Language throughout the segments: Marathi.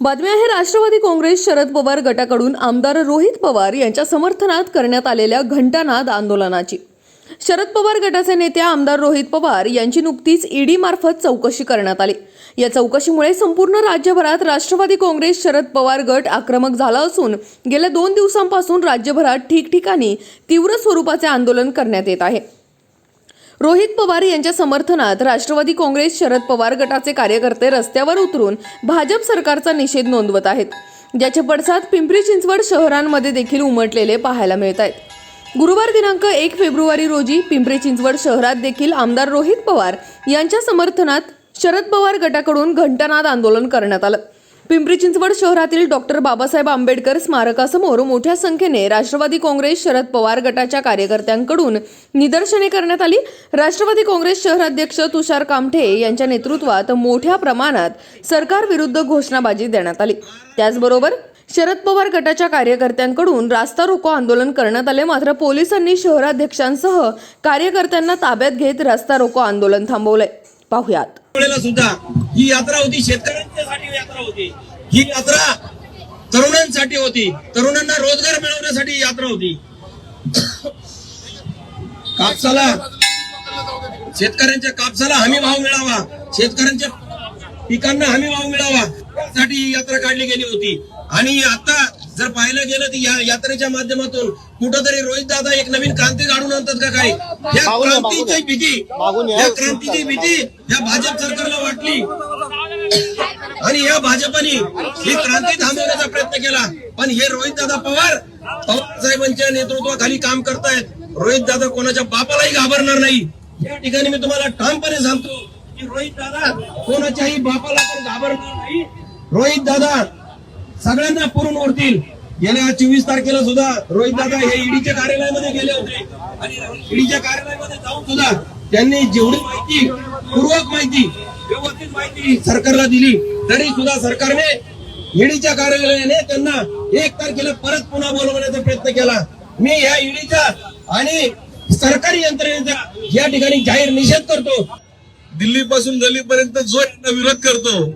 बातमी आहे राष्ट्रवादी काँग्रेस शरद पवार गटाकडून आमदार रोहित पवार यांच्या समर्थनात करण्यात आलेल्या घंटानाद आंदोलनाची. शरद पवार गटाचे नेते आमदार रोहित पवार यांची नुकतीच ईडी मार्फत चौकशी करण्यात आली. या चौकशीमुळे संपूर्ण राज्यभरात राष्ट्रवादी काँग्रेस शरद पवार गट आक्रमक झाला असून गेल्या दोन दिवसांपासून राज्यभरात ठिकठिकाणी तीव्र स्वरूपाचे आंदोलन करण्यात येत आहे. रोहित पवार यांच्या समर्थनात राष्ट्रवादी काँग्रेस शरद पवार गटाचे कार्यकर्ते रस्त्यावर उतरून भाजप सरकारचा निषेध नोंदवत आहेत. ज्याचे पडसाद पिंपरी चिंचवड शहरांमध्ये देखील उमटलेले पाहायला मिळत आहेत. गुरुवार दिनांक एक फेब्रुवारी रोजी पिंपरी चिंचवड शहरात देखील आमदार रोहित पवार यांच्या समर्थनात शरद पवार गटाकडून घंटानाद आंदोलन करण्यात आलं. पिंपरी चिंचवड शहरातील डॉक्टर बाबासाहेब आंबेडकर स्मारकासमोर मोठ्या संख्येने राष्ट्रवादी काँग्रेस शरद पवार गटाच्या कार्यकर्त्यांकडून निदर्शने करण्यात आली. राष्ट्रवादी काँग्रेस शहराध्यक्ष तुषार कामठे यांच्या नेतृत्वात मोठ्या प्रमाणात सरकारविरुद्ध घोषणाबाजी देण्यात आली. त्याचबरोबर शरद पवार गटाच्या कार्यकर्त्यांकडून रास्ता रोको आंदोलन करण्यात आले. मात्र पोलिसांनी शहराध्यक्षांसह कार्यकर्त्यांना ताब्यात घेत रास्ता रोको आंदोलन थांबवलंय. पाहुयात. वेळेला सुद्धा ही यात्रा होती शेतकऱ्यांच्यासाठी यात्रा होती. ही यात्रा तरुणांसाठी होती. तरुणांना रोजगार मिळवण्यासाठी यात्रा होती. कापसाला शेतकऱ्यांच्या कापसाला हमी भाव मिळावा. शेतकऱ्यांच्या पिकांना हमी भाव मिळावा. यासाठी ही यात्रा काढली गेली होती. आणि आता जर पाहिलं गेलं तर या यात्रेच्या माध्यमातून कुठंतरी रोहित दादा एक नवीन क्रांती घडून आणतात का काय या क्रांतीची. भीती. या. क्रांतीची भीती या भाजप सरकारला वाटली. आणि या भाजपाने ही क्रांती थांबवण्याचा प्रयत्न केला. पण हे रोहित दादा पवार पवार साहेबांच्या नेतृत्वाखाली काम करतायत. रोहित दादा कोणाच्या बापालाही घाबरणार नाही. या ठिकाणी मी तुम्हाला ठामपणे सांगतो की रोहित दादा कोणाच्याही बापाला पण घाबरणार नाही. रोहित दादा सगळ्यांना पुरून ओढतील. गेल्या चोवीस तारखेला सुद्धा रोहित दादा हे ईडीच्या कार्यालयामध्ये गेले होते. आणि ईडीच्या कार्यालयामध्ये जाऊन सुद्धा त्यांनी जेवढी माहिती पूर्वक माहिती व्यवस्थित माहिती सरकारला दिली तरी सुद्धा सरकारने ईडीच्या कार्यालयाने त्यांना एक तारखेला परत पुन्हा बोलवण्याचा प्रयत्न केला. मी या ईडीचा आणि सरकारी यंत्रणेचा या ठिकाणी जाहीर निषेध करतो. दिल्लीपासून गल्लीपर्यंत जो यांना विरोध करतो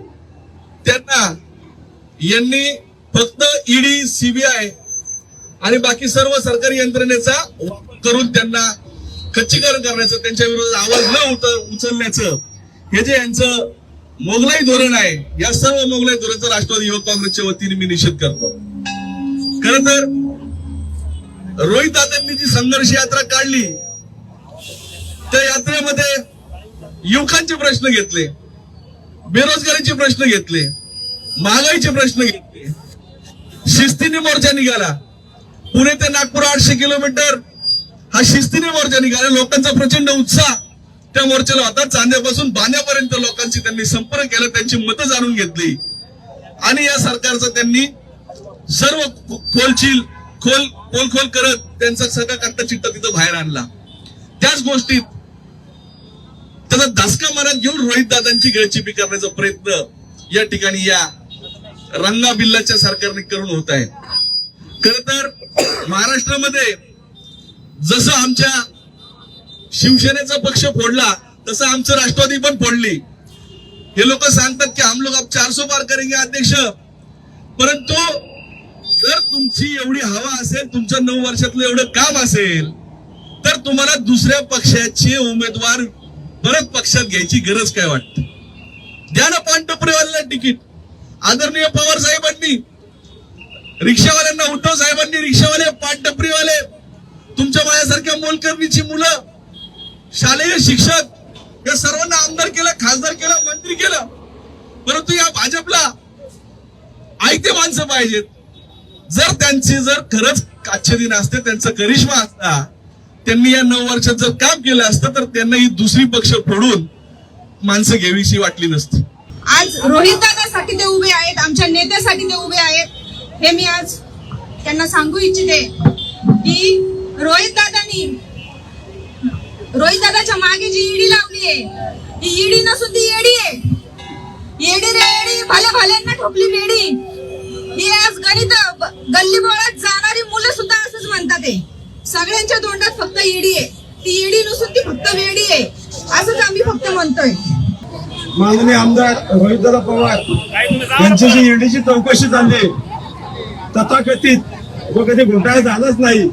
त्यांना यांनी फक्त ईडी सीबीआय आणि बाकी सर्व सरकारी यंत्रणेचा करून त्यांना खच्चीकरण करण्याचं त्यांच्या विरोधात आवाज न उत- उचलण्याचं हे जे यांचं मोगलाई धोरण आहे या सर्व मोगलाई धोरणाचा राष्ट्रवादी युवक काँग्रेसच्या वतीने मी निषेध करतो. खर तर रोहित दादांनी जी संघर्ष यात्रा काढली त्या यात्रेमध्ये युवकांचे प्रश्न घेतले बेरोजगारीचे प्रश्न घेतले महागाईचे प्रश्न घेतले शिस्तीने मोर्चा निघाला. पुणे ते नागपूर आठशे किलोमीटर. हा शिस्तीने मोर्चा निघाला. लोकांचा प्रचंड उत्साह त्या मोर्चाला होता. चांद्यापासून बाण्यापर्यंत लोकांशी त्यांनी संपर्क केला. त्यांची मतं जाणून घेतली. आणि या सरकारचा त्यांनी सर्व खोलचील खोल खोल खोल करत त्यांचा सगळा करता चिट्टा तिथं बाहेर आणला. त्याच गोष्टीत त्याचा धसका मनात घेऊन रोहित दादांची गळचिपी करण्याचा प्रयत्न या ठिकाणी या रंगा बिल्लाच्या सरकारने करून होत आहे. खर तर महाराष्ट्रामध्ये जसं आमच्या शिवसेनेचा पक्ष फोडला तसं आमचं राष्ट्रवादी पण फोडली. हे लोक सांगतात की हम लोग चार सो पार करेंगे अध्यक्ष. परंतु जर तुमची एवढी हवा असेल तुमचं नऊ वर्षातलं एवढं काम असेल तर तुम्हाला दुसऱ्या पक्षाचे उमेदवार परत पक्षात घ्यायची गरज काय वाटते? द्या ना पानटपरीवाल्याला तिकीट. आदरणीय पवार साहेबांनी रिक्षावाल्यांना उद्धव साहेबांनी रिक्षावाले पानटपरीवाले तुमच्या माझ्यासारख्या मोलकर्णीची मुलं शालेय शिक्षक या सर्वांना आमदार केलं खासदार केलं मंत्री केलं. परंतु या भाजपला आयते माणसं पाहिजेत. जर त्यांची जर खरंच काच्चे दिन असते त्यांचा करिश्मा असता त्यांनी या नऊ वर्षात जर काम केलं असतं तर त्यांना ही दुसरी पक्ष फोडून माणसं घ्यावीशी वाटली नसती. आज रोहित दादासाठी ते उभे आहेत आमच्या नेत्यासाठी ते उभे आहेत. हे मी आज त्यांना सांगू इच्छिते की रोहित दादानी रोहित दादाच्या मागे जी ईडी लावली आहे ती ईडी नसून ती येडी आहे. येडी रे येडी भले भल्यांना ठोकली बेडी ही आज गणित गल्ली बोळात जाणारी मुलं सुद्धा असंच म्हणतात सगळ्यांच्या तोंडात फक्त ईडी आहे. ती ईडी नसून ती फक्त वेडी आहे. असंच आम्ही फक्त म्हणतोय. माननीय आमदार रोहितदादा पवार यांची जी ईडीची चौकशी झाली. तथाकथित व कधी घोटाळा झालाच नाही.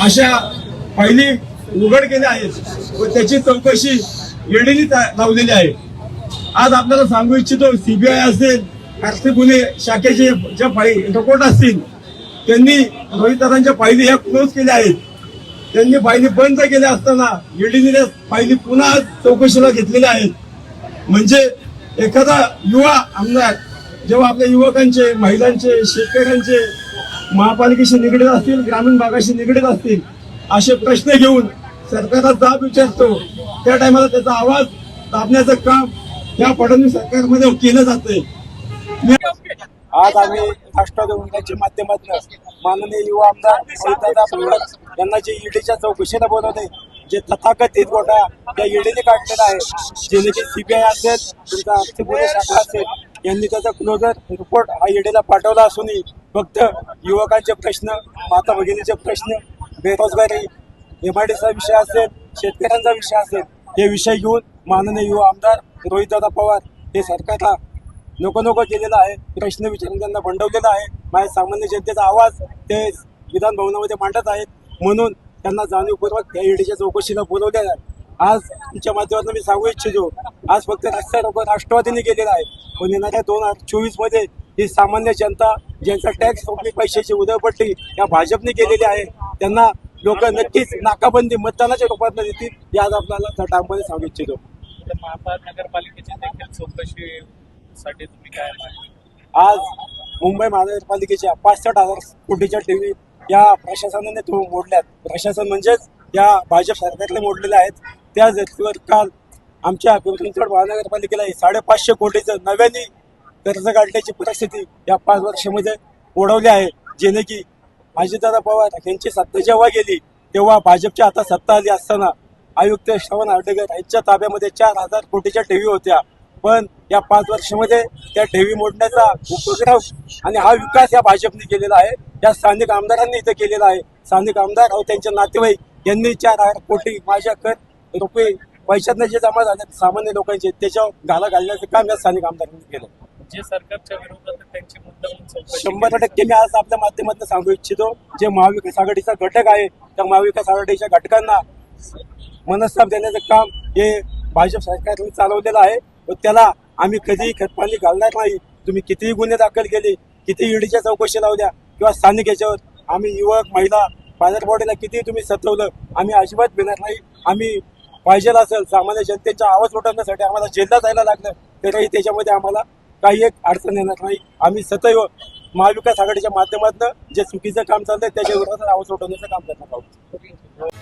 अशा पहिली उघड केल्या आहेत व त्याची चौकशी ईडीने लावलेली आहे. आज आपल्याला सांगू इच्छितो सीबीआय असेल आर्थिक गुन्हे शाखेचे ज्या फाईल रिपोर्ट असतील त्यांनी रोहितदादांच्या फायली ह्या क्लोज केल्या आहेत. त्यांनी फायली बंद केल्या असताना ईडीने फायली पुन्हा चौकशीला घेतलेल्या आहेत. म्हणजे एखादा युवा आमदार जेव्हा आपल्या युवकांचे महिलांचे शेतकऱ्यांचे महापालिकेशी निगडीत असतील ग्रामीण भागाशी निगडीत असतील असे प्रश्न घेऊन सरकारला जाब विचारतो त्या टायमाला त्याचा आवाज दाबण्याचं काम या फडणवीस सरकारमध्ये केलं जाते आज आम्ही राष्ट्रवादी काँग्रेसच्या माध्यमातून माननीय युवा आमदार रोहितदादा यांना जे ईडीच्या चौकशीला बोलवते जे तथाकथित गोटा त्या ईडीने काढलेला आहे. जेणे सीबीआय असेल तुमचा आर्थिक गुन्हे शाखा असेल यांनी त्याचा क्लोजर रिपोर्ट हा ईडीला पाठवला असूनही फक्त युवकांचे प्रश्न माता भगिनीचे प्रश्न बेरोजगारी एमआयडीचा विषय असेल शेतकऱ्यांचा विषय असेल हे विषय घेऊन माननीय युवा आमदार रोहितदादा पवार हे सरकारला नको नको केलेलं आहे प्रश्न विचारून त्यांना भंडवलेला आहे. माझ्या सामान्य जनतेचा आवाज ते विधान भवनामध्ये मांडत आहेत. म्हणून त्यांना जाणीवपूर्वक या ईडीच्या चौकशीला बोलवलेलं आहे आज तुमच्या माध्यमातून मी सांगू इच्छितो आज फक्त रस्ता रोग राष्ट्रवादीने केलेला आहे पण येणाऱ्या दोन हजार चोवीसमध्ये ही सामान्य जनता ज्यांचा टॅक्स रोखली पैशाची उधळपट्टी या भाजपने केलेली आहे त्यांना लोक नक्कीच नाकाबंदी मतदानाच्या रूपात देतील आज आपल्याला ठामपणे सांगू इच्छितो. नगरपालिकेच्या तुम्ही काय आज मुंबई महानगरपालिकेच्या पासष्ट हजार कोटीच्या टीव्ही या प्रशासनाने तो मोडल्यात. प्रशासन म्हणजेच या भाजप सरकारने मोडलेल्या आहेत. त्या धर्तीवर काल आमच्या पिंपरी महानगरपालिकेला साडेपाचशे कोटीचं नव्याने कर्ज काढण्याची परिस्थिती या पाच वर्षामध्ये ओढवली आहे. जेणे की अजितदादा पवार यांची सत्ता जेव्हा गेली तेव्हा भाजपच्या आता सत्ता आली असताना आयुक्त श्रवण हर्डेकर यांच्या ताब्यामध्ये चार हजार कोटीच्या ठेवी होत्या. पण या पाच वर्षामध्ये त्या ठेवी मोडण्याचा उपक्रम आणि हा विकास या भाजपने केलेला आहे. या स्थानिक आमदारांनी इथं केलेला आहे. स्थानिक आमदार व त्यांचे नातेवाईक यांनी चार हजार कोटी माझ्या कर रुपये पैशातनं जे जमा झाले सामान्य लोकांचे त्याच्यावर घाला घालण्याचं काम या स्थानिक आमदारांनी केलं. जे सरकारच्या विरोधात आहे, त्यांची मुद्दामून चौकशी शंभर टक्के मी आज आपल्या माध्यमातून सांगू इच्छितो जे महाविकास आघाडीचा घटक आहे त्या महाविकास आघाडीच्या घटकांना मनस्ताप देण्याचं काम हे भाजप सरकारने चालवलेलं आहे. व त्याला आम्ही कधीही खतपाणी घालणार नाही. तुम्ही कितीही गुन्हे दाखल केले किती ईडीच्या चौकशी लावल्या किंवा स्थानिक याच्यावर आम्ही युवक महिला बाजारपेठेला बॉडीला कितीही तुम्ही सतवलं आम्ही अजिबात भिणार नाही. आम्ही पाहिजे असेल सामान्य जनतेचा आवाज उठवण्यासाठी आम्हाला जेलला जायला लागलं तरीही त्याच्यामध्ये आम्हाला काही एक अडचण येणार नाही. आम्ही सतैव महाविकास आघाडीच्या माध्यमातून जे चुकीचं काम चाललंय त्याच्या विरोधात आवाज उठवण्याचं काम करणार आहोत.